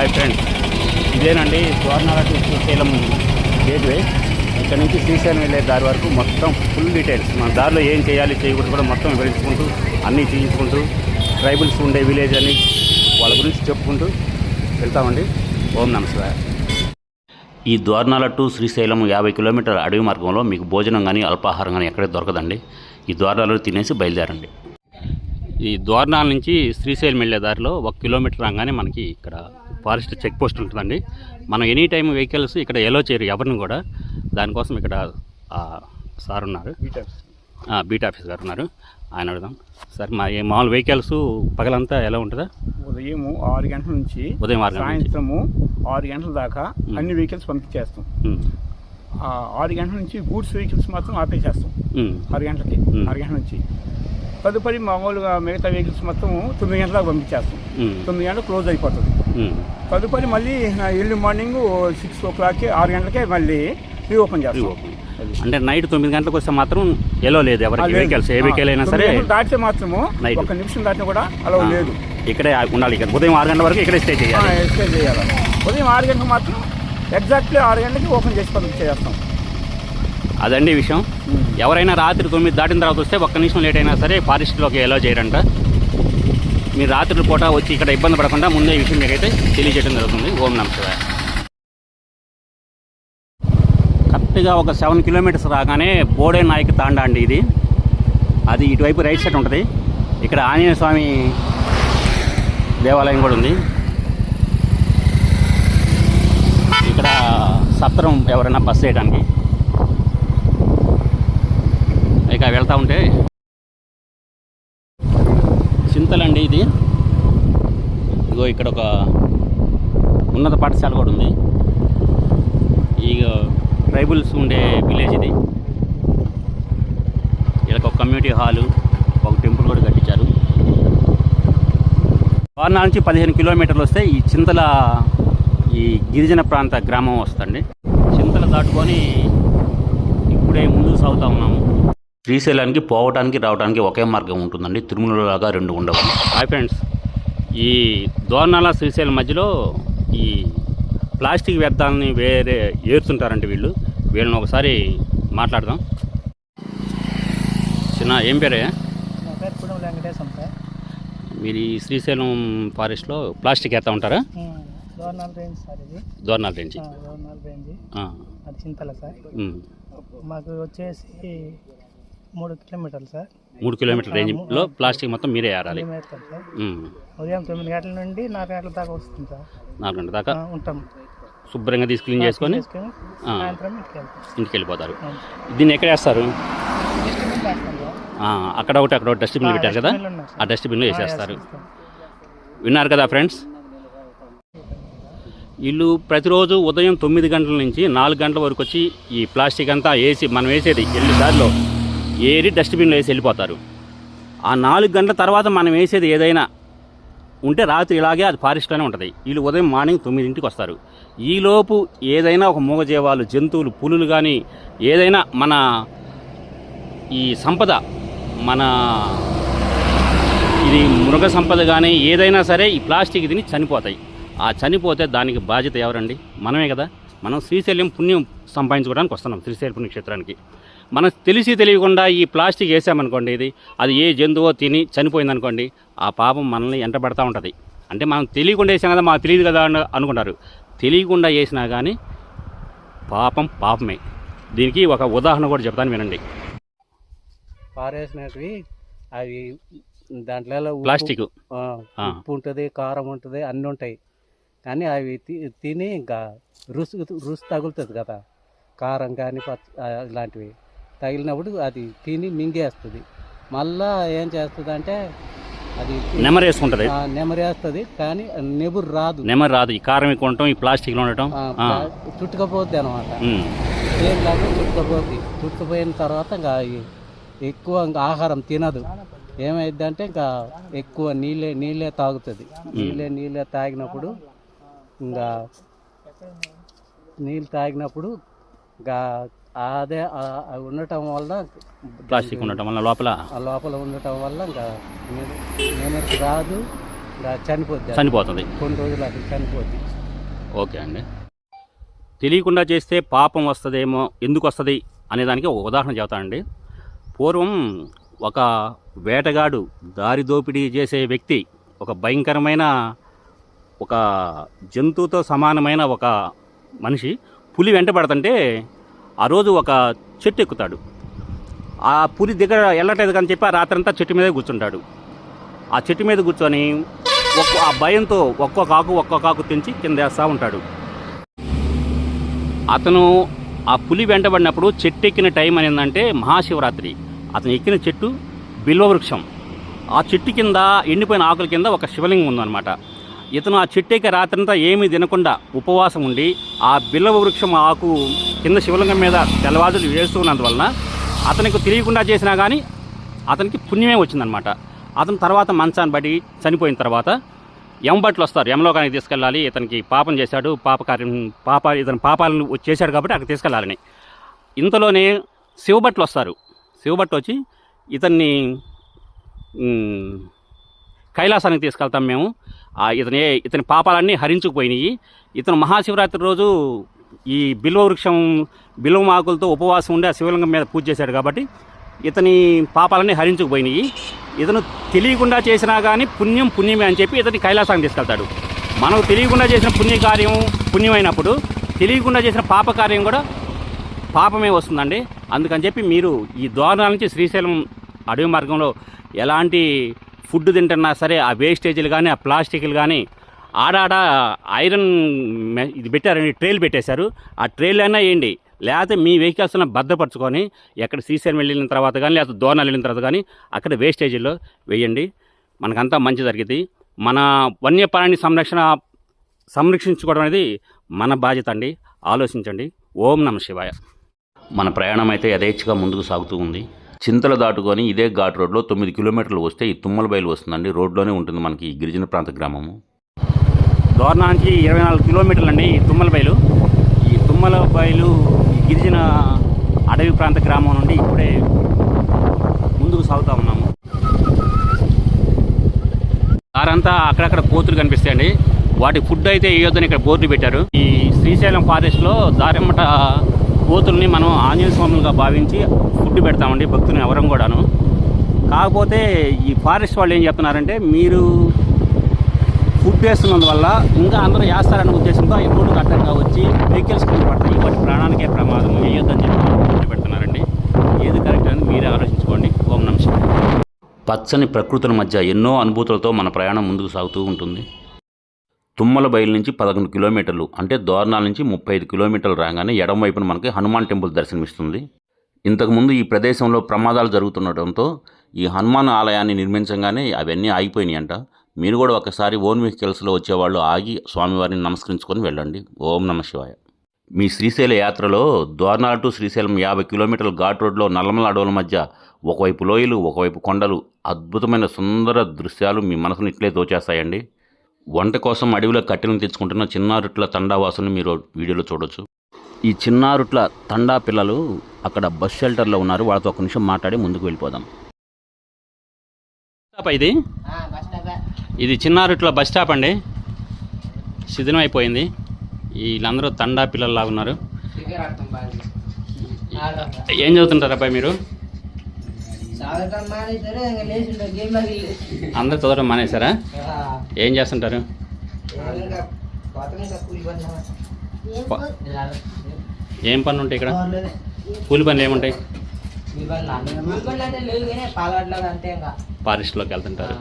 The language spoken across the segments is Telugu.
హాయ్ ఫ్రెండ్స్ ఇదేనండి స్వర్ణాలకు శ్రీశైలం గేట్వే. ఇక్కడ నుంచి శ్రీశైలం వెళ్ళే దారి వరకు మొత్తం ఫుల్ డీటెయిల్స్. మన దారిలో ఏం చేయాలి చేయకూడదు కూడా మొత్తం వివరించుకుంటూ అన్నీ చేయించుకుంటూ ట్రైబల్స్ ఉండే విలేజ్ అని వాళ్ళ గురించి చెప్పుకుంటూ వెళ్తామండి. ఓం నమస్కారం ఈ ద్వారణాల టు శ్రీశైలం యాభై కిలోమీటర్ల అడవి మార్గంలో మీకు భోజనం కానీ అల్పాహారం కానీ ఎక్కడే దొరకదండి. ఈ ద్వారాలలో తినేసి బయలుదేరండి. ఈ ద్వారణాల నుంచి శ్రీశైలం వెళ్ళే దారిలో ఒక కిలోమీటర్ రాగానే మనకి ఇక్కడ ఫారెస్ట్ చెక్ పోస్ట్ ఉంటుందండి. మనం ఎనీ టైం వెహికల్స్ ఇక్కడ ఎలో చేయరు ఎవరిని కూడా. దానికోసం ఇక్కడ సార్ ఉన్నారు. Beat office. గారు ఉన్నారు. ఆయన అడుగుదాం. సార్ మా ఈ మామూలు వెహికల్స్ పగలంతా ఎలా ఉంటుందా? ఉదయం ఆరు గంటల నుంచి ఉదయం ఆరు సాయంత్రము ఆరు గంటల దాకా అన్ని వెహికల్స్ పంపించేస్తాం. ఆరు గంటల నుంచి గూడ్స్ వెహికల్స్ మాత్రం ఆపేసేస్తాం. ఆరు గంటలకి. ఆరు గంటల నుంచి. తదుపరి మామూలుగా మిగతా వెహికల్స్ మొత్తం తొమ్మిది గంటలకు పంపించేస్తాం. తొమ్మిది గంటలకు క్లోజ్ అయిపోతుంది. తదుపరి మళ్ళీ ఎర్లీ మార్నింగ్ సిక్స్ ఓ క్లాక్కి ఆరు గంటలకే మళ్ళీ రీఓపెన్ చేస్తాం. అంటే నైట్ తొమ్మిది గంటలకు వస్తే మాత్రం ఎలో లేదు ఎవరికి లేదు. వెహికల్స్ ఏ ఆ, వెహికల్ అయినా సరే దాటితే మాత్రము. ఒక నిమిషం దాటినా కూడా అలా లేదు. ఇక్కడే ఉండాలి. ఇక్కడ ఉదయం ఆరు గంటల వరకు ఇక్కడే స్టే చేయాలి. ఎక్స్చేంజ్ చేయాలి. ఉదయం ఆరు గంటలకు మాత్రం ఎగ్జాక్ట్లీ ఆరు గంటలకి ఓపెన్ చేసి పంపించేస్తాం. అదండి విషయం. ఎవరైనా రాత్రి తొమ్మిది దాటిన తర్వాత వస్తే ఒక్క నిమిషం లేట్ అయినా సరే ఫారెస్ట్లోకి ఎలా చేయరంట. మీరు రాత్రి పూట వచ్చి ఇక్కడ ఇబ్బంది పడకుండా ముందే ఈ విషయం మీకైతే తెలియజేయడం జరుగుతుంది. ఓం నమస్కారం కరెక్ట్గా ఒక సెవెన్ కిలోమీటర్స్ రాగానే బోడే నాయక్ తాండా అండి ఇది. అది ఇటువైపు రైట్ సైడ్ ఉంటుంది. ఇక్కడ ఆంజనేయ స్వామి దేవాలయం కూడా ఉంది. ఇక్కడ సత్రం ఎవరైనా బస్ చేయడానికి. ఇక వెళ్తా ఉంటే చింతలండి ఇది. ఇగో ఇక్కడ ఒక ఉన్నత పాఠశాల కూడా ఉంది. ఈ ట్రైబుల్స్ ఉండే విలేజ్ ఇది. వీళ్ళకి ఒక కమ్యూనిటీ హాలు ఒక టెంపుల్ కూడా కట్టించారు. వారణాల నుంచి పదిహేను కిలోమీటర్లు వస్తే ఈ చింతల ఈ గిరిజన ప్రాంత గ్రామం వస్తుంది చింతలు దాటుకొని ఇప్పుడే ముందుకు సాగుతూ ఉన్నాము. శ్రీశైలానికి పోవడానికి రావడానికి ఒకే మార్గం ఉంటుందండి. తిరుమలలాగా రెండు ఉండవు. హాయ్ ఫ్రెండ్స్ ఈ దోర్నాల శ్రీశైలం మధ్యలో ఈ ప్లాస్టిక్ వ్యర్థాలని వేరే ఏరుతుంటారంట వీళ్ళు. వీళ్ళని ఒకసారి మాట్లాడదాం. చిన్న ఏం పేరే మీరు ఈ శ్రీశైలం ఫారెస్ట్లో ప్లాస్టిక్ వేస్తూ ఉంటారా? గవర్నల్ రేంజ్ సార్ ఇది. దోర్నాల రేంజ్. ఆ, అది చింతల సార్. ఉమ్. మాకు వచ్చేసి మూడు కిలోమీటర్లు సార్. మూడు కిలోమీటర్ రేంజ్లో ప్లాస్టిక్ మొత్తం మీరే ఏరాలి. మేము వేస్తాం సార్. ఉమ్. ఉదయం తొమ్మిది గంటల నుండి నాలుగు గంటల దాకా వస్తుంది సార్. నాలుగు గంటల దాకా? ఆ, ఉంటాం. శుభ్రంగా తీసి క్లీన్ చేసుకొని? చేసుకొని ఆ. సాయంత్రం ఇంటికి వెళ్తాం. ఇంటికి వెళ్ళిపోతారు. దీన్ని ఎక్కడ వేస్తారు? డిస్ట్రిబ్యూట్ చేస్తాం సార్. ఆ, అక్కడ ఒకటి అక్కడ ఒకటి డస్ట్బిన్ ఆ, పెట్టారు కదా? డస్ట్బిన్లు ఉన్నాయి సార్. ఆ డస్ట్బిన్లో వేసేస్తారు. వేసేస్తాం. విన్నారు కదా ఫ్రెండ్స్ వీళ్ళు ప్రతిరోజు ఉదయం తొమ్మిది గంటల నుంచి నాలుగు గంటల వరకు వచ్చి ఈ ప్లాస్టిక్ అంతా వేసి మనం వేసేది వెళ్ళి దారిలో ఏరి డస్ట్బిన్లో వేసి వెళ్ళిపోతారు. ఆ నాలుగు గంటల తర్వాత మనం వేసేది ఏదైనా ఉంటే రాత్రి ఇలాగే అది ఫారెస్ట్లోనే ఉంటుంది. వీళ్ళు ఉదయం మార్నింగ్ తొమ్మిదింటికి వస్తారు. ఈలోపు ఏదైనా ఒక మూగజీవాలు జంతువులు పులులు కానీ ఏదైనా మన ఈ సంపద మన ఇది మృగ సంపద కానీ ఏదైనా సరే ఈ ప్లాస్టిక్ తిని చనిపోతాయి. ఆ చనిపోతే దానికి బాధ్యత ఎవరండి? మనమే కదా. మనం శ్రీశైలం పుణ్యం సంపాదించుకోవడానికి వస్తున్నాం శ్రీశైలం పుణ్యక్షేత్రానికి. మనం తెలిసి తెలియకుండా ఈ ప్లాస్టిక్ వేసామనుకోండి ఇది అది ఏ జంతువో తిని చనిపోయిందనుకోండి ఆ పాపం మనల్ని ఎంటబడతా ఉంటుంది. అంటే మనం తెలియకుండా వేసాం కదా మాకు తెలియదు కదా అను- అనుకుంటారు. తెలియకుండా వేసినా కానీ పాపం పాపమే. దీనికి ఒక ఉదాహరణ కూడా చెప్తాను వినండి. పారేసినవి అవి దాంట్లో ప్లాస్టిక్. ఉప్పు ఉంటుంది కారం ఉంటుంది అన్నీ ఉంటాయి. కానీ అవి తిని ఇంకా రుసు రుసు తగులుతుంది కదా. కారం కానీ ఇలాంటివి. తగిలినప్పుడు అది తిని మింగేస్తుంది. మళ్ళా ఏం చేస్తుంది అంటే అది నెమరేసుకుంటుంది ఆ, నెమరేస్తుంది కానీ నెబురు రాదు. నెమరు రాదు. ఈ కారం ఎక్కువ ఉండటం ఈ ప్లాస్టిక్లో ఉండటం. చుట్టుకపోద్ది అనమాట ఏం కాదు చుట్టుకుపోద్ది. చుట్టుకుపోయిన తర్వాత ఇంకా ఎక్కువ ఇంకా ఆహారం తినదు. ఏమైంది అంటే ఇంకా ఎక్కువ నీళ్ళే నీళ్ళే తాగుతుంది. నీళ్ళే నీళ్ళే తాగినప్పుడు ఇంకా నీళ్ళు తాగినప్పుడు ఇంకా అదే ఉండటం వల్ల ప్లాస్టిక్ ఉండటం వల్ల లోపల? ఆ లోపల ఉండటం వల్ల ఇంకా నెమరికి రాదు ఇంకా చనిపోద్ది. చనిపోతుంది. కొన్ని రోజులు అది చనిపోద్ది. ఓకే అండి. తెలియకుండా చేస్తే పాపం వస్తుందేమో ఎందుకు వస్తుంది అనేదానికి ఒక ఉదాహరణ చెబుతానండి పూర్వం ఒక వేటగాడు దారి దోపిడీ చేసే వ్యక్తి ఒక భయంకరమైన ఒక జంతువుతో సమానమైన ఒక మనిషి పులి వెంటబడుతుంటే ఆ రోజు ఒక చెట్టు ఎక్కుతాడు. ఆ పులి దగ్గర వెళ్ళట్లేదు కానీ చెప్పి ఆ రాత్రంతా చెట్టు మీదే కూర్చుంటాడు. ఆ చెట్టు మీద కూర్చొని ఒక్క ఆ భయంతో ఒక్కొక్క ఆకు ఒక్కొక్క ఆకు తెంచి కింద వేస్తూ ఉంటాడు. అతను ఆ పులి వెంటబడినప్పుడు చెట్టు ఎక్కిన టైం అనేందంటే మహాశివరాత్రి. అతను ఎక్కిన చెట్టు బిల్వవృక్షం. ఆ చెట్టు కింద ఎండిపోయిన ఆకుల కింద ఒక శివలింగం ఉందన్నమాట. ఇతను ఆ చెట్టు రాత్రంతా ఏమీ తినకుండా ఉపవాసం ఉండి ఆ బిల్లవ వృక్షం ఆకు కింద శివలింగం మీద తెల్లవాదులు వేస్తున్నందువలన అతనికి తెలియకుండా చేసినా కానీ అతనికి పుణ్యమే వచ్చిందనమాట అతను తర్వాత మంచాన్ని బట్టి చనిపోయిన తర్వాత యమబట్లు వస్తారు. యమలోకానికి తీసుకెళ్ళాలి. ఇతనికి పాపం చేశాడు. పాపకార్యం పాప ఇతని పాపాలను చేశాడు కాబట్టి అక్కడ తీసుకెళ్ళాలని. ఇంతలోనే శివభట్లు వస్తారు. శివభట్లు వచ్చి ఇతన్ని కైలాసానికి తీసుకెళ్తాం మేము. ఇతని ఇతని పాపాలన్నీ హరించుకుపోయినాయి. ఇతను మహాశివరాత్రి రోజు ఈ బిల్వ వృక్షం బిల్వ ఆకులతో ఉపవాసం ఉండి ఆ శివలింగం మీద పూజ చేశాడు కాబట్టి ఇతని పాపాలన్నీ హరించుకుపోయినాయి. ఇతను తెలియకుండా చేసినా కానీ పుణ్యం పుణ్యమే అని చెప్పి ఇతని కైలాసానికి తీసుకెళ్తాడు. మనకు తెలియకుండా చేసిన పుణ్యకార్యం పుణ్యమైనప్పుడు తెలియకుండా చేసిన పాపకార్యం కూడా పాపమే వస్తుందండి. అందుకని చెప్పి మీరు ఈ ద్వారాల నుంచి శ్రీశైలం అడవి మార్గంలో ఎలాంటి ఫుడ్ తింటున్నా సరే ఆ వేస్టేజీలు కానీ ఆ ప్లాస్టిక్లు కానీ ఆడాడ ఐరన్ ఇది పెట్టారండి ట్రైల్ పెట్టేశారు. ఆ ట్రైల్ అయినా వేయండి లేకపోతే మీ వెహికల్స్ని భద్రపరచుకొని ఎక్కడ సీసన్ వెళ్ళిన తర్వాత కానీ లేకపోతే దోనాలు వెళ్ళిన తర్వాత కానీ అక్కడ వేస్టేజీలో వేయండి. మనకంతా మంచి జరిగింది మన వన్యప్రాణి సంరక్షణ సంరక్షించుకోవడం అనేది మన బాధ్యత అండి. ఆలోచించండి. ఓం నమ శివాయ. మన ప్రయాణం అయితే యథేచ్ఛగా ముందుకు సాగుతూ ఉంది. చింతలు దాటుకొని ఇదే ఘాట్ రోడ్లో తొమ్మిది కిలోమీటర్లు వస్తే ఈ తుమ్మల బయలు వస్తుందండి. రోడ్లోనే ఉంటుంది మనకి ఈ గిరిజన ప్రాంత గ్రామము. దోర్నా నుంచి ఇరవై నాలుగు కిలోమీటర్లు అండి ఈ తుమ్మల బయలు. ఈ తుమ్మల బయలు ఈ గిరిజన అడవి ప్రాంత గ్రామం నుండి ఇప్పుడే ముందుకు సాగుతూ ఉన్నాము. దారంతా అక్కడక్కడ కోతులు కనిపిస్తాయండి. వాటి ఫుడ్ అయితే వేయొద్దని ఇక్కడ బోర్డు పెట్టారు. ఈ శ్రీశైలం ఫారెస్ట్లో దారెమ్మట కోతుల్ని మనం ఆంజనేయ స్వాములుగా భావించి ఫుడ్ పెడతామండి భక్తుని ఎవరం కూడాను. కాకపోతే ఈ ఫారెస్ట్ వాళ్ళు ఏం చెప్తున్నారంటే మీరు ఫుడ్ వేస్తున్నందువల్ల ఇంకా అందరూ వేస్తారనే ఉద్దేశంతో ఈ రోడ్డు అడ్డంగా వచ్చి వెహికల్స్ కింద పడతాయి. వాటి ప్రాణానికే ప్రమాదం. వేయొద్దని చెప్పి పెడుతున్నారండి. ఏది కరెక్ట్ అని మీరే ఆలోచించుకోండి. ఓం నమస్కారం పచ్చని ప్రకృతుల మధ్య ఎన్నో అనుభూతులతో మన ప్రయాణం ముందుకు సాగుతూ ఉంటుంది. తుమ్మల బయలు నుంచి పదకొండు కిలోమీటర్లు అంటే దోర్నాల నుంచి ముప్పై ఐదు కిలోమీటర్లు రాగానే ఎడం వైపున మనకి హనుమాన్ టెంపుల్ దర్శనమిస్తుంది. ఇంతకుముందు ఈ ప్రదేశంలో ప్రమాదాలు జరుగుతుండటంతో ఈ హనుమాన్ ఆలయాన్ని నిర్మించగానే అవన్నీ ఆగిపోయినాయంట. మీరు కూడా ఒకసారి ఓన్ వెహికల్స్లో వచ్చేవాళ్ళు ఆగి స్వామివారిని నమస్కరించుకొని వెళ్ళండి. ఓం నమ శివాయ. మీ శ్రీశైల యాత్రలో దోర్నాల టు శ్రీశైలం యాభై కిలోమీటర్ల ఘాట్ రోడ్లో నల్లమల అడవుల మధ్య ఒకవైపు లోయలు ఒకవైపు కొండలు అద్భుతమైన సుందర దృశ్యాలు మీ మనసును ఇట్లే దోచేస్తాయండి వంట కోసం అడవిలో కట్టెలను తెచ్చుకుంటున్న చిన్నారుట్ల తండావాసుని మీరు వీడియోలో చూడొచ్చు. ఈ చిన్నారుట్ల తండా పిల్లలు అక్కడ బస్ షెల్టర్లో ఉన్నారు. వాళ్ళతో ఒక నిమిషం మాట్లాడి ముందుకు వెళ్ళిపోదాం. స్టాప్ ఇది? ఇది చిన్నారుట్ల బస్ స్టాప్ అండి. శిథిలం అయిపోయింది వీళ్ళందరూ తండా పిల్లల్లాగా ఉన్నారు. ఏం చదువుతుంటారు అబ్బాయి మీరు చదవటం మానేశారు ఇంకా లేచి గేమ్ అందరు చదవడం మానేశారా? ఏం చేస్తుంటారు? ఏం పనులు ఉంటాయి ఇక్కడ? కూలి పనులు. ఏముంటాయి? ఫారెస్ట్లోకి వెళ్తుంటారు.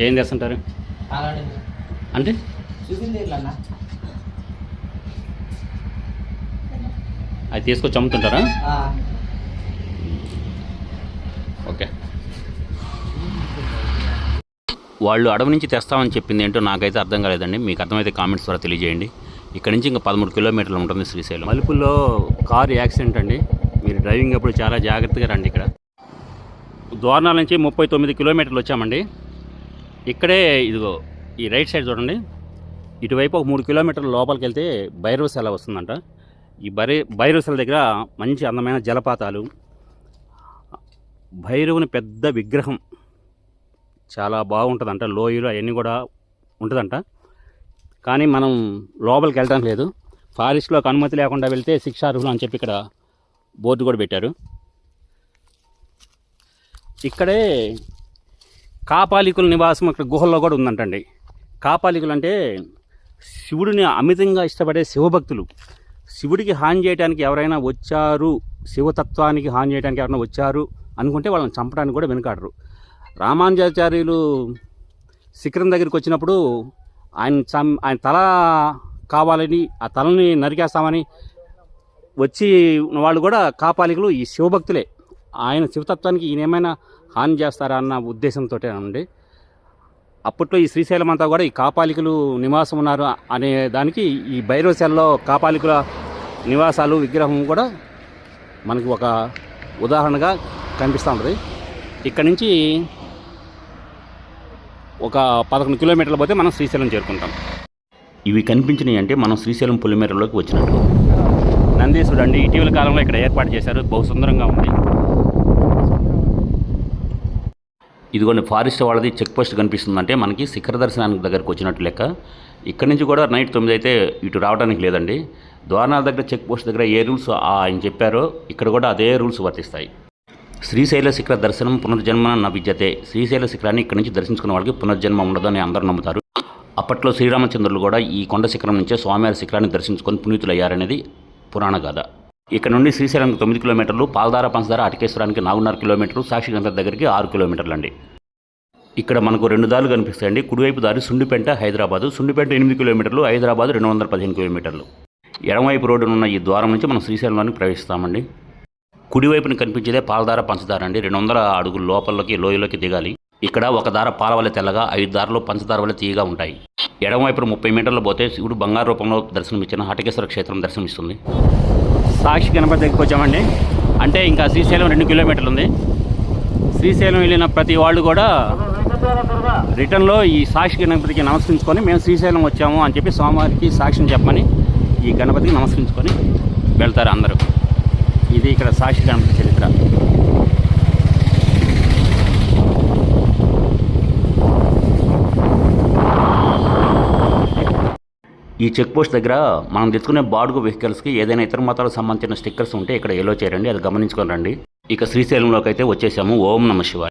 ఏం చేస్తుంటారు? అంటే? అది తీసుకొచ్చి అమ్ముతుంటారా? ఆ. ఓకే. వాళ్ళు అడవి నుంచి తెస్తామని చెప్పింది ఏంటో నాకైతే అర్థం కాలేదండి. మీకు అర్థమైతే కామెంట్స్ ద్వారా తెలియజేయండి. ఇక్కడ నుంచి ఇంకా పదమూడు కిలోమీటర్లు ఉంటుంది శ్రీశైలం. మలుపుల్లో కారు యాక్సిడెంట్ అండి. మీరు డ్రైవింగ్ అప్పుడు చాలా జాగ్రత్తగా రండి ఇక్కడ. దోర్నాల నుంచి ముప్పై తొమ్మిది కిలోమీటర్లు వచ్చామండి. ఇక్కడే ఇదిగో ఈ రైట్ సైడ్ చూడండి. ఇటువైపు ఒక మూడు కిలోమీటర్ల లోపలికి వెళ్తే భైరవశాల వస్తుందంట. ఈ బై భైరవశాల దగ్గర మంచి అందమైన జలపాతాలు భైరవుని పెద్ద విగ్రహం. చాలా బాగుంటుందంట. లోయలు అవన్నీ కూడా ఉంటుందంట. కానీ మనం లోపలికి వెళ్ళడం లేదు. ఫారెస్ట్లోకి అనుమతి లేకుండా వెళ్తే శిక్షార్హులు అని చెప్పి ఇక్కడ బోర్డు కూడా పెట్టారు. ఇక్కడే కాపాలికుల నివాసం ఇక్కడ గుహల్లో కూడా ఉందంటండి. కాపాలికులు అంటే శివుడిని అమితంగా ఇష్టపడే శివభక్తులు. శివుడికి హాని చేయడానికి ఎవరైనా వచ్చారు శివతత్వానికి హాని చేయడానికి ఎవరైనా వచ్చారు అనుకుంటే వాళ్ళని చంపడానికి కూడా వెనుకాడరు. రామానుజాచార్యులు శిఖరం దగ్గరికి వచ్చినప్పుడు ఆయన చం ఆయన తల కావాలని ఆ తలని నరికేస్తామని వచ్చి ఉన్న వాళ్ళు కూడా కాపాలికులు ఈ శివభక్తులే. ఆయన శివతత్వానికి ఈయన ఏమైనా హాని చేస్తారా అన్న ఉద్దేశంతో అండి. అప్పట్లో ఈ శ్రీశైలం అంతా కూడా ఈ కాపాలికులు నివాసం ఉన్నారు అనే దానికి ఈ భైరవశాలలో కాపాలికుల నివాసాలు విగ్రహం కూడా మనకి ఒక ఉదాహరణగా కనిపిస్తూ ఉంటుంది. ఇక్కడ నుంచి ఒక పదకొండు కిలోమీటర్లు పోతే మనం శ్రీశైలం చేరుకుంటాం. ఇవి కనిపించినాయి అంటే మనం శ్రీశైలం పులిమేరలోకి వచ్చినట్టు. నందీశ్వరుడు అండి ఇటీవల కాలంలో ఇక్కడ ఏర్పాటు చేశారు బహు సుందరంగా ఉంది. ఇదిగోండి ఫారెస్ట్ వాళ్ళది చెక్ పోస్ట్ కనిపిస్తుందంటే మనకి శిఖర దర్శనానికి దగ్గరకు వచ్చినట్టు లెక్క. ఇక్కడ నుంచి కూడా నైట్ తొమ్మిది అయితే ఇటు రావడానికి లేదండి. ద్వారాల దగ్గర చెక్ పోస్ట్ దగ్గర ఏ రూల్స్ ఆయన చెప్పారో ఇక్కడ కూడా అదే రూల్స్ వర్తిస్తాయి. శ్రీశైల శిఖర దర్శనం పునర్జన్మ న విద్యతే శ్రీశైల శిఖరాన్ని ఇక్కడ నుంచి దర్శించుకున్న వాళ్ళకి పునర్జన్మ ఉండదని అందరూ నమ్ముతారు. అప్పట్లో శ్రీరామచంద్రులు కూడా ఈ కొండ శిఖరం నుంచే స్వామివారి శిఖరాన్ని దర్శించుకొని పునీతులయ్యారనేది పురాణ గాథ. ఇక్కడ నుండి శ్రీశైలంకి తొమ్మిది కిలోమీటర్లు పాలధార పంచదార అటకేశ్వరానికి నాలుగున్నర కిలోమీటర్లు సాక్షిగంధ దగ్గరికి ఆరు కిలోమీటర్లు అండి ఇక్కడ మనకు రెండు దారులు కనిపిస్తాయండి. కుడివైపు దారి సుండిపెంట హైదరాబాదు. సుండిపేట ఎనిమిది కిలోమీటర్లు హైదరాబాద్ రెండు వందల పదిహేను కిలోమీటర్లు. ఎడమవైపు రోడ్డున ఉన్న ఈ ద్వారం నుంచి మనం శ్రీశైలంలోనికి ప్రవేశిస్తామండి. కుడివైపున కనిపించేదే పాలధార పంచదార అండి. రెండు వందల అడుగుల లోపలికి లోయలోకి దిగాలి. ఇక్కడ ఒక దార పాల వల్ల తెల్లగా ఐదు దారులు పంచదార వల్ల తీయగా ఉంటాయి. ఎడమవైపు ముప్పై మీటర్లు పోతే శివుడు బంగారు రూపంలో దర్శనమిచ్చిన హటకేశ్వర క్షేత్రం దర్శనమిస్తుంది. సాక్షి గణపతి దగ్గరికి వచ్చామండి. అంటే ఇంకా శ్రీశైలం రెండు కిలోమీటర్లు ఉంది. శ్రీశైలం వెళ్ళిన ప్రతి వాళ్ళు కూడా రిటర్న్లో ఈ సాక్షి గణపతికి నమస్కరించుకొని మేము శ్రీశైలం వచ్చాము అని చెప్పి స్వామివారికి సాక్షిని చెప్పమని ఈ గణపతికి నమస్కరించుకొని వెళ్తారు అందరూ. ఇది ఇక్కడ సాక్షి గణపతి చరిత్ర. ఈ చెక్ పోస్ట్ దగ్గర మనం తెచ్చుకునే బాడుగు వెహికల్స్కి ఏదైనా ఇతర మతాలకు సంబంధించిన స్టిక్కర్స్ ఉంటే ఇక్కడ ఎలో చేయండి అది గమనించుకొని రండి. ఇక శ్రీశైలంలోకి అయితే వచ్చేసాము. ఓం నమ శివాయ.